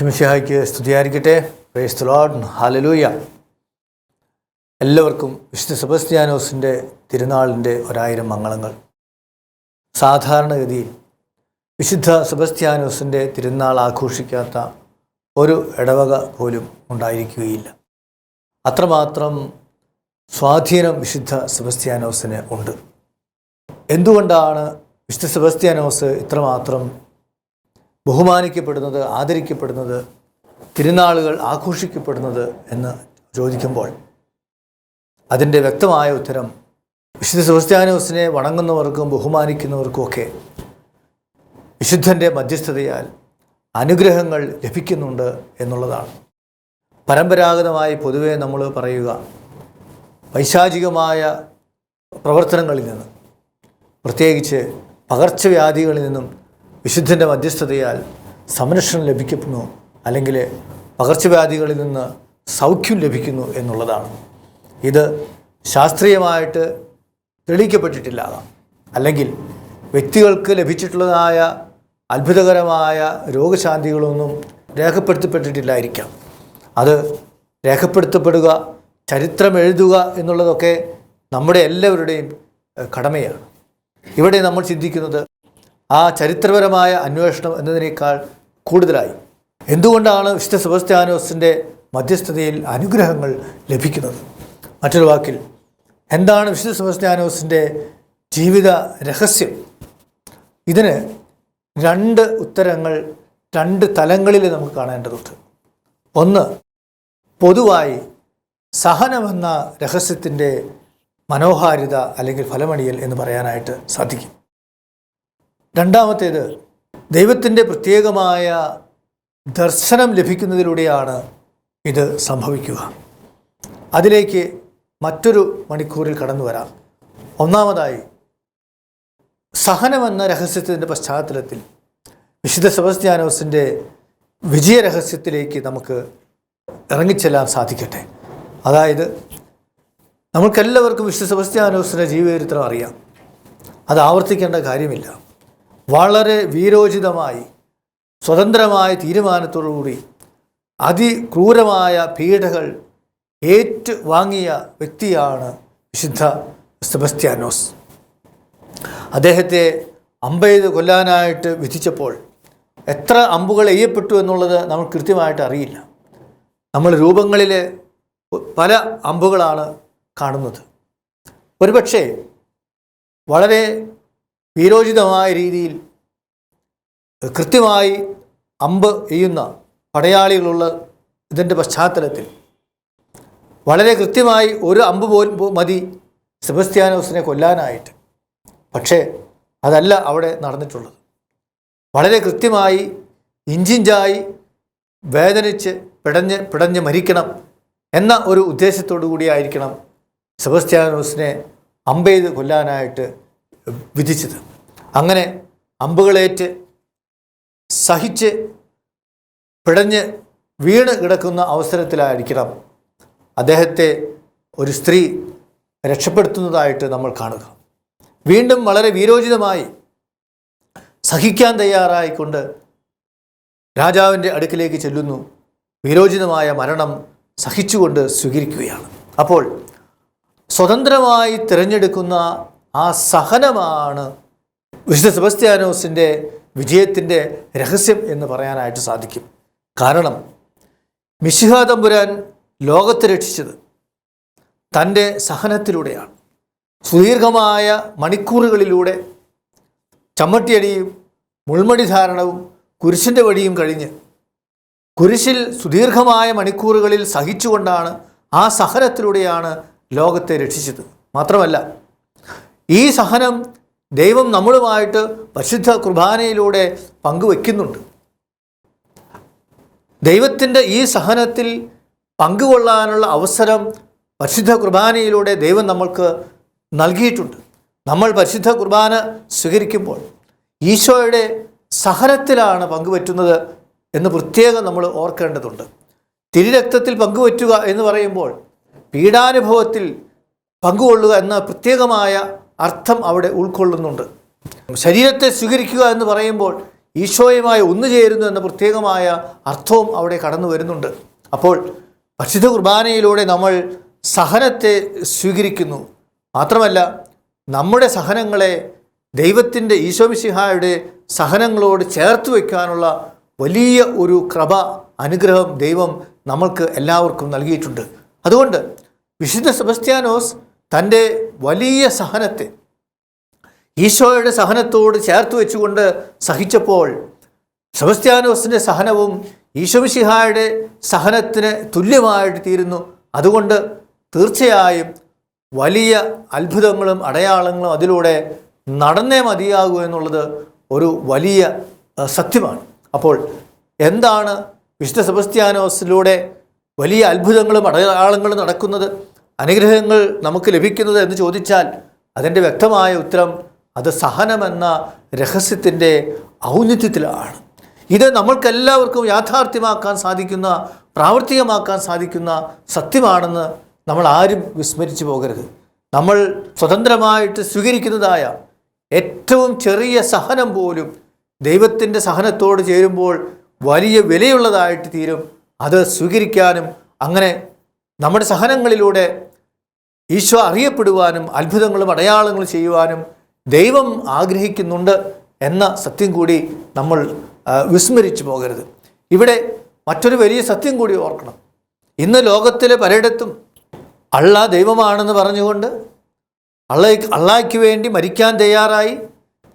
ഇഷമിഷിഹായ്ക്ക് സ്തുതിയായിരിക്കട്ടെ. Praise load hallelujah എല്ലാവർക്കും വിശുദ്ധ സെബസ്ത്യാനോസിന്റെ തിരുനാളിന്റെ ഒരായിരം മംഗളങ്ങൾ. സാധാരണഗതിയിൽ വിശുദ്ധ സെബസ്ത്യാനോസിന്റെ തിരുനാൾ ആഘോഷിക്കാത്ത ഒരു ഇടവക പോലും ഉണ്ടായിരിക്കുകയില്ല. അത്രമാത്രം സ്വാധീനം വിശുദ്ധ സെബസ്ത്യാനോസിന് ഉണ്ട്. എന്തുകൊണ്ടാണ് വിശുദ്ധ സെബസ്ത്യാനോസ് ഇത്രമാത്രം ബഹുമാനിക്കപ്പെടുന്നത് ആദരിക്കപ്പെടുന്നത് തിരുനാളുകൾ ആഘോഷിക്കപ്പെടുന്നത് എന്ന് ചോദിക്കുമ്പോൾ അതിന്റെ വ്യക്തമായ ഉത്തരം വിശുദ്ധ സെബസ്ത്യാനോസിനെ വണങ്ങുന്നവർക്കും ബഹുമാനിക്കുന്നവർക്കുമൊക്കെ വിശുദ്ധന്റെ മധ്യസ്ഥതയാൽ അനുഗ്രഹങ്ങൾ ലഭിക്കുന്നുണ്ട് എന്നുള്ളതാണ്. പരമ്പരാഗതമായി പൊതുവേ നമ്മൾ പറയുക പൈശാചികമായ പ്രവർത്തനങ്ങളിൽ നിന്ന് പ്രത്യേകിച്ച് പകർച്ചവ്യാധികളിൽ നിന്നും വിശുദ്ധന്റെ മധ്യസ്ഥതയാൽ സംരക്ഷണം ലഭിക്കുന്നു അല്ലെങ്കിൽ പകർച്ചവ്യാധികളിൽ നിന്ന് സൗഖ്യം ലഭിക്കുന്നു എന്നുള്ളതാണ്. ഇത് ശാസ്ത്രീയമായിട്ട് തെളിയിക്കപ്പെട്ടിട്ടില്ലാതാം അല്ലെങ്കിൽ വ്യക്തികൾക്ക് ലഭിച്ചിട്ടുള്ളതായ അത്ഭുതകരമായ രോഗശാന്തികളൊന്നും രേഖപ്പെടുത്തപ്പെട്ടിട്ടില്ലായിരിക്കാം. അത് രേഖപ്പെടുത്തപ്പെടുക ചരിത്രം എഴുതുക എന്നുള്ളതൊക്കെ നമ്മുടെ എല്ലാവരുടെയും കടമയാണ്. ഇവിടെ നമ്മൾ ചിന്തിക്കുന്നത് ആ ചരിത്രപരമായ അന്വേഷണം എന്നതിനേക്കാൾ കൂടുതലായി. എന്തുകൊണ്ടാണ് വിശുദ്ധ സെബസ്ത്യാനോസിന്റെ മധ്യസ്ഥതയിൽ അനുഗ്രഹങ്ങൾ ലഭിക്കുന്നത്? മറ്റൊരു വാക്കിൽ എന്താണ് വിശുദ്ധ സെബസ്ത്യാനോസിന്റെ ജീവിത രഹസ്യം? ഇതിന് രണ്ട് ഉത്തരങ്ങൾ രണ്ട് തലങ്ങളിൽ നമുക്ക് കാണേണ്ടതുണ്ട്. ഒന്ന് പൊതുവായി സഹനമെന്ന രഹസ്യത്തിന്റെ മനോഹാരിത അല്ലെങ്കിൽ ഫലമണിയൽ എന്ന് പറയാനായിട്ട് സാധിക്കും. രണ്ടാമത്തേത് ദൈവത്തിന്റെ പ്രത്യേകമായ ദർശനം ലഭിക്കുന്നതിലൂടെയാണ് ഇത് സംഭവിക്കുക. അതിലേക്ക് മറ്റൊരു മണിക്കൂറിൽ കടന്നു വരാം. ഒന്നാമതായി സഹനമെന്ന രഹസ്യത്തിന്റെ പശ്ചാത്തലത്തിൽ വിശുദ്ധ സെബസ്ത്യാനോസിന്റെ വിജയരഹസ്യത്തിലേക്ക് നമുക്ക് ഇറങ്ങിച്ചെല്ലാൻ സാധിക്കട്ടെ. അതായത് നമുക്കെല്ലാവർക്കും വിശുദ്ധ സെബസ്ത്യാനോസിന്റെ ജീവചരിത്രം അറിയാം. അത് ആവർത്തിക്കേണ്ട കാര്യമില്ല. വളരെ വീരോചിതമായി സ്വതന്ത്രമായ തീരുമാനത്തോടുകൂടി അതിക്രൂരമായ പീഡകൾ ഏറ്റു വാങ്ങിയ വ്യക്തിയാണ് വിശുദ്ധ സെബസ്ത്യാനോസ്. അദ്ദേഹത്തെ അമ്പെയ്ത് കൊല്ലാനായിട്ട് വിധിച്ചപ്പോൾ എത്ര അമ്പുകൾ എയ്യപ്പെട്ടു എന്നുള്ളത് നമ്മൾ കൃത്യമായിട്ട് അറിയില്ല. നമ്മൾ രൂപങ്ങളിൽ പല അമ്പുകളാണ് കാണുന്നത്. ഒരുപക്ഷെ വളരെ വീരോചിതമായ രീതിയിൽ കൃത്യമായി അമ്പ് എയ്യുന്ന പടയാളികളുള്ള ഇതിന്റെ പശ്ചാത്തലത്തിൽ വളരെ കൃത്യമായി ഒരു അമ്പ് പോലും മതി സെബസ്ത്യാനോസിനെ കൊല്ലാനായിട്ട്. പക്ഷേ അതല്ല അവിടെ നടന്നിട്ടുള്ളത്. വളരെ കൃത്യമായി ഇഞ്ചിഞ്ചായി വേദനിച്ച് പിടഞ്ഞ് പിടഞ്ഞ് മരിക്കണം എന്ന ഒരു ഉദ്ദേശത്തോടു കൂടിയായിരിക്കണം സെബസ്ത്യാനോസിനെ അമ്പെയ്ത് കൊല്ലാനായിട്ട് വിധിച്ചത്. അങ്ങനെ അമ്പുകളേറ്റ് സഹിച്ച് പിടഞ്ഞ് വീണ് കിടക്കുന്ന അവസരത്തിലായിരിക്കണം അദ്ദേഹത്തെ ഒരു സ്ത്രീ രക്ഷപ്പെടുത്തുന്നതായിട്ട് നമ്മൾ കാണുക. വീണ്ടും വളരെ വീരോചിതമായി സഹിക്കാൻ തയ്യാറായിക്കൊണ്ട് രാജാവിന്റെ അടുക്കിലേക്ക് ചെല്ലുന്നു. വീരോചിതമായ മരണം സഹിച്ചുകൊണ്ട് സ്വീകരിക്കുകയാണ്. അപ്പോൾ സ്വതന്ത്രമായി തിരഞ്ഞെടുക്കുന്ന ആ സഹനമാണ് വിശുദ്ധ സെബസ്ത്യാനോസിന്റെ വിജയത്തിന്റെ രഹസ്യം എന്ന് പറയാനായിട്ട് സാധിക്കും. കാരണം മിശിഹ തമ്പുരാൻ ലോകത്തെ രക്ഷിച്ചത് തന്റെ സഹനത്തിലൂടെയാണ്. സുദീർഘമായ മണിക്കൂറുകളിലൂടെ ചമ്മട്ടിയടിയും മുൾമടി ധാരണവും കുരിശിന്റെ വടിയും കഴിഞ്ഞ് കുരിശിൽ സുദീർഘമായ മണിക്കൂറുകളിൽ സഹിച്ചുകൊണ്ടാണ് ആ സഹനത്തിലൂടെയാണ് ലോകത്തെ രക്ഷിച്ചത്. മാത്രമല്ല ഈ സഹനം ദൈവം നമ്മളുമായിട്ട് പരിശുദ്ധ കുർബാനയിലൂടെ പങ്കുവെക്കുന്നുണ്ട്. ദൈവത്തിന്റെ ഈ സഹനത്തിൽ പങ്കുകൊള്ളാനുള്ള അവസരം പരിശുദ്ധ കുർബാനയിലൂടെ ദൈവം നമ്മൾക്ക് നൽകിയിട്ടുണ്ട്. നമ്മൾ പരിശുദ്ധ കുർബാന സ്വീകരിക്കുമ്പോൾ ഈശോയുടെ സഹനത്തിലാണ് പങ്കുപറ്റുന്നത് എന്ന് പ്രത്യേകം നമ്മൾ ഓർക്കേണ്ടതുണ്ട്. തിരുരക്തത്തിൽ പങ്കുപറ്റുക എന്ന് പറയുമ്പോൾ പീഡാനുഭവത്തിൽ പങ്കുകൊള്ളുക എന്ന പ്രത്യേകമായ അർത്ഥം അവിടെ ഉൾക്കൊള്ളുന്നുണ്ട്. ശരീരത്തെ സ്വീകരിക്കുക എന്ന് പറയുമ്പോൾ ഈശോയുമായി ഒന്നു ചേരുന്നു എന്ന പ്രത്യേകമായ അർത്ഥവും അവിടെ കടന്നു വരുന്നുണ്ട്. അപ്പോൾ പരിശുദ്ധ കുർബാനയിലൂടെ നമ്മൾ സഹനത്തെ സ്വീകരിക്കുന്നു. മാത്രമല്ല നമ്മുടെ സഹനങ്ങളെ ദൈവത്തിന്റെ ഈശോമിശിഹായുടെ സഹനങ്ങളോട് ചേർത്ത് വയ്ക്കാനുള്ള വലിയ ഒരു കൃപ അനുഗ്രഹം ദൈവം നമ്മൾക്ക് എല്ലാവർക്കും നൽകിയിട്ടുണ്ട്. അതുകൊണ്ട് വിശുദ്ധ സെബസ്ത്യാനോസ് തന്റെ വലിയ സഹനത്തെ ഈശോയുടെ സഹനത്തോട് ചേർത്ത് വെച്ചുകൊണ്ട് സഹിച്ചപ്പോൾ സെബസ്ത്യാനോസിന്റെ സഹനവും ഈശോമിഷിഹായുടെ സഹനത്തിന് തുല്യമായിട്ട് തീരുന്നു. അതുകൊണ്ട് തീർച്ചയായും വലിയ അത്ഭുതങ്ങളും അടയാളങ്ങളും അതിലൂടെ നടന്നേ മതിയാകൂ എന്നുള്ളത് ഒരു വലിയ സത്യമാണ്. അപ്പോൾ എന്താണ് വിശുദ്ധ സെബസ്ത്യാനോസിലൂടെ വലിയ അത്ഭുതങ്ങളും അടയാളങ്ങളും നടക്കുന്നത്? അനുഗ്രഹങ്ങൾ നമുക്ക് ലഭിക്കുന്നത് എന്ന് ചോദിച്ചാൽ അതിന്റെ വ്യക്തമായ ഉത്തരം അത് സഹനമെന്ന രഹസ്യത്തിന്റെ ഔന്നിത്യത്തിലാണ്. ഇത് നമ്മൾക്കെല്ലാവർക്കും യാഥാർത്ഥ്യമാക്കാൻ സാധിക്കുന്ന പ്രാവർത്തികമാക്കാൻ സാധിക്കുന്ന സത്യമാണെന്ന് നമ്മൾ ആരും വിസ്മരിച്ചു പോകരുത്. നമ്മൾ സ്വതന്ത്രമായിട്ട് സ്വീകരിക്കുന്നതായ ഏറ്റവും ചെറിയ സഹനം പോലും ദൈവത്തിന്റെ സഹനത്തോട് ചേരുമ്പോൾ വലിയ വിലയുള്ളതായിട്ട് തീരും. അത് സ്വീകരിക്കാനും അങ്ങനെ നമ്മുടെ സഹനങ്ങളിലൂടെ ഈശോ അറിയപ്പെടുവാനും അത്ഭുതങ്ങളും അടയാളങ്ങളും ചെയ്യുവാനും ദൈവം ആഗ്രഹിക്കുന്നുണ്ട് എന്ന സത്യം കൂടി നമ്മൾ വിസ്മരിച്ചു പോകരുത്. ഇവിടെ മറ്റൊരു വലിയ സത്യം കൂടി ഓർക്കണം. ഇന്ന് ലോകത്തിലെ പലയിടത്തും അള്ള ദൈവമാണെന്ന് പറഞ്ഞുകൊണ്ട് അള്ള അള്ളായ്ക്ക് വേണ്ടി മരിക്കാൻ തയ്യാറായി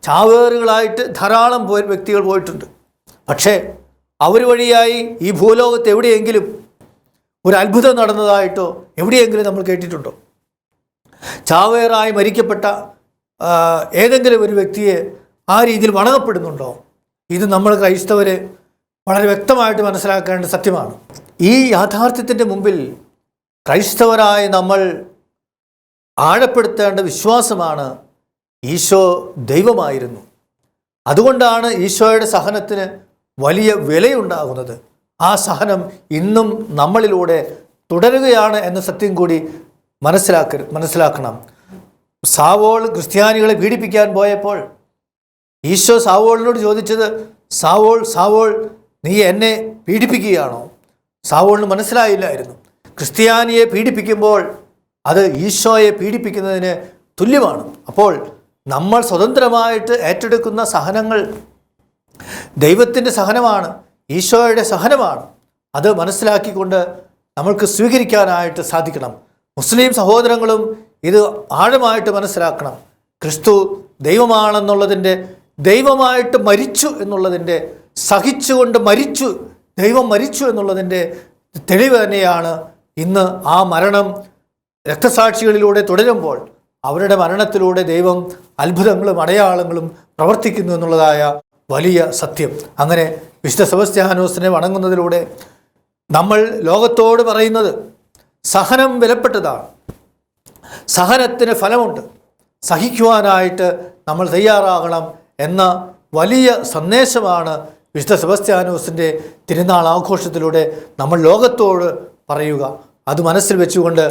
ചാവേറുകളായിട്ട് ധാരാളം വ്യക്തികൾ പോയിട്ടുണ്ട്. പക്ഷേ അവർ വഴിയായി ഈ ഭൂലോകത്ത് എവിടെയെങ്കിലും ഒരു അത്ഭുതം നടന്നതായിട്ടോ എവിടെയെങ്കിലും നമ്മൾ കേട്ടിട്ടുണ്ടോ? ചാവേറായി മരിക്കപ്പെട്ട ഏതെങ്കിലും ഒരു വ്യക്തിയെ ആ രീതിയിൽ വണങ്ങപ്പെടുന്നുണ്ടോ? ഇത് നമ്മൾ ക്രൈസ്തവർ വളരെ വ്യക്തമായിട്ട് മനസ്സിലാക്കേണ്ട സത്യമാണ്. ഈ യാഥാർത്ഥ്യത്തിന്റെ മുമ്പിൽ ക്രൈസ്തവരായ നമ്മൾ ആഴപ്പെടുത്തേണ്ട വിശ്വാസമാണ് ഈശോ ദൈവമായിരുന്നു. അതുകൊണ്ടാണ് ഈശോയുടെ സഹനത്തിന് വലിയ വിലയുണ്ടാകുന്നത്. ആ സഹനം ഇന്നും നമ്മളിലൂടെ തുടരുകയാണ് എന്ന സത്യം കൂടി മനസ്സിലാക്ക മനസ്സിലാക്കണം. സാവോൾ ക്രിസ്ത്യാനികളെ പീഡിപ്പിക്കാൻ പോയപ്പോൾ ഈശോ സാവോളിനോട് ചോദിച്ചത് സാവോൾ സാവോൾ നീ എന്നെ പീഡിപ്പിക്കുകയാണോ? സാവോളിന് മനസ്സിലായില്ലായിരുന്നു. ക്രിസ്ത്യാനിയെ പീഡിപ്പിക്കുമ്പോൾ അത് ഈശോയെ പീഡിപ്പിക്കുന്നതിന് തുല്യമാണ്. അപ്പോൾ നമ്മൾ സ്വതന്ത്രമായിട്ട് ഏറ്റെടുക്കുന്ന സഹനങ്ങൾ ദൈവത്തിന്റെ സഹനമാണ് ഈശോയുടെ സഹനമാണ്. അത് മനസ്സിലാക്കിക്കൊണ്ട് നമ്മൾക്ക് സ്വീകരിക്കാനായിട്ട് സാധിക്കണം. മുസ്ലിം സഹോദരങ്ങളും ഇത് ആഴമായിട്ട് മനസ്സിലാക്കണം. ക്രിസ്തു ദൈവമാണെന്നുള്ളതിന്റെ ദൈവമായിട്ട് മരിച്ചു എന്നുള്ളതിന്റെ സഹിച്ചുകൊണ്ട് മരിച്ചു ദൈവം മരിച്ചു എന്നുള്ളതിന്റെ തെളിവ് തന്നെയാണ് ഇന്ന് ആ മരണം. രക്തസാക്ഷികളിലൂടെ തുടരുമ്പോൾ അവരുടെ മരണത്തിലൂടെ ദൈവം അത്ഭുതങ്ങളും അടയാളങ്ങളും പ്രവർത്തിക്കുന്നു എന്നുള്ളതായ വലിയ സത്യം. അങ്ങനെ വിശുദ്ധ സെബസ്ത്യാനോസിനെ വണങ്ങുന്നതിലൂടെ നമ്മൾ ലോകത്തോട് പറയുന്നത് സഹനം വിലപ്പെട്ടതാണ്. സഹനത്തിന് ഫലമുണ്ട്. സഹിക്കുവാനായിട്ട് നമ്മൾ തയ്യാറാകണം എന്ന വലിയ സന്ദേശമാണ് വിശുദ്ധ സെബസ്ത്യാനോസിന്റെ തിരുനാൾ ആഘോഷത്തിലൂടെ നമ്മൾ ലോകത്തോട് പറയുക. അത് മനസ്സിൽ വെച്ചുകൊണ്ട്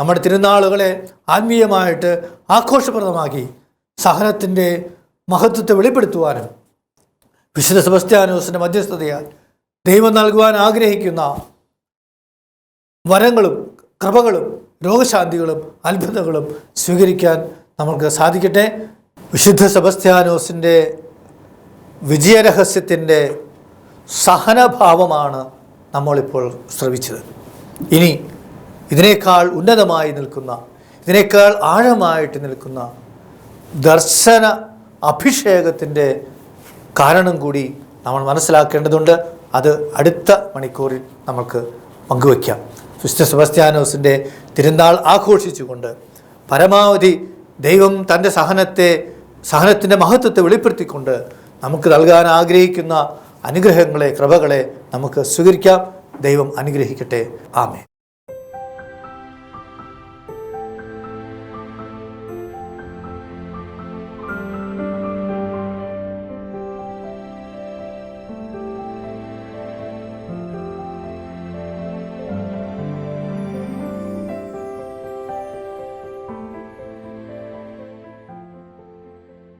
നമ്മുടെ തിരുനാളുകളെ ആത്മീയമായിട്ട് ആഘോഷപ്രദമാക്കി സഹനത്തിന്റെ മഹത്വത്തെ വെളിപ്പെടുത്തുവാനും വിശുദ്ധ സെബസ്ത്യാനോസിന്റെ മധ്യസ്ഥതയാൽ ദൈവം നൽകുവാൻ ആഗ്രഹിക്കുന്ന വരങ്ങളും കൃപകളും രോഗശാന്തികളും അത്ഭുതങ്ങളും സ്വീകരിക്കാൻ നമുക്ക് സാധിക്കട്ടെ. വിശുദ്ധ സെബസ്ത്യാനോസിന്റെ വിജയരഹസ്യത്തിന്റെ സഹനഭാവമാണ് നമ്മളിപ്പോൾ ശ്രവിച്ചത്. ഇനി ഇതിനേക്കാൾ ഉന്നതമായി നിൽക്കുന്ന ഇതിനേക്കാൾ ആഴമായിട്ട് നിൽക്കുന്ന ദർശന അഭിഷേകത്തിന്റെ കാരണം കൂടി നമ്മൾ മനസ്സിലാക്കേണ്ടതുണ്ട്. അത് അടുത്ത മണിക്കൂറിൽ നമുക്ക് പങ്കുവയ്ക്കാം. വിശുദ്ധ സെബസ്ത്യാനോസിന്റെ തിരുനാൾ ആഘോഷിച്ചുകൊണ്ട് പരമാവധി ദൈവം തന്റെ സഹനത്തെ സഹനത്തിന്റെ മഹത്വത്തെ വെളിപ്പെടുത്തിക്കൊണ്ട് നമുക്ക് നൽകാൻ ആഗ്രഹിക്കുന്ന അനുഗ്രഹങ്ങളെ കൃപകളെ നമുക്ക് സ്വീകരിക്കാം. ദൈവം അനുഗ്രഹിക്കട്ടെ. ആമേ